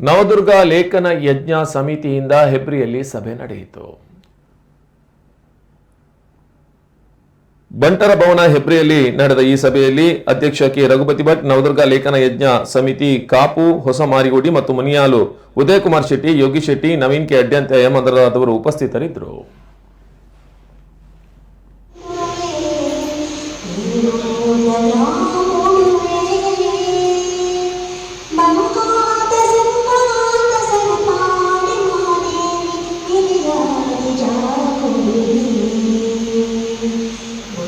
ನವದುರ್ಗ ಲೇಖನ ಯಜ್ಞ ಸಮಿತಿಯಿಂದ ಹೆಬ್ರಿಯಲ್ಲಿ ಸಭೆ ನಡೆಯಿತು. ಬಂಟರ ಭವನ ಹೆಬ್ರಿಯಲ್ಲಿ ನಡೆದ ಈ ಸಭೆಯಲ್ಲಿ ಅಧ್ಯಕ್ಷ ಕೆ. ರಘುಪತಿ ಭಟ್, ನವದುರ್ಗ ಲೇಖನ ಯಜ್ಞ ಸಮಿತಿ ಕಾಪು, ಹೊಸ ಮಾರಿಗುಡಿ ಮತ್ತು ಮುನಿಯಾಲು, ಉದಯಕುಮಾರ್ ಶೆಟ್ಟಿ, ಯೋಗಿ ಶೆಟ್ಟಿ, ನವೀನ್ ಕೆ. ಅಡ್ಯಂತ ಮೊದಲಾದವರು ಉಪಸ್ಥಿತರಿದ್ದರು.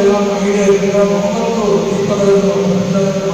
এবং মহিলা মোহাম্মদ দীপক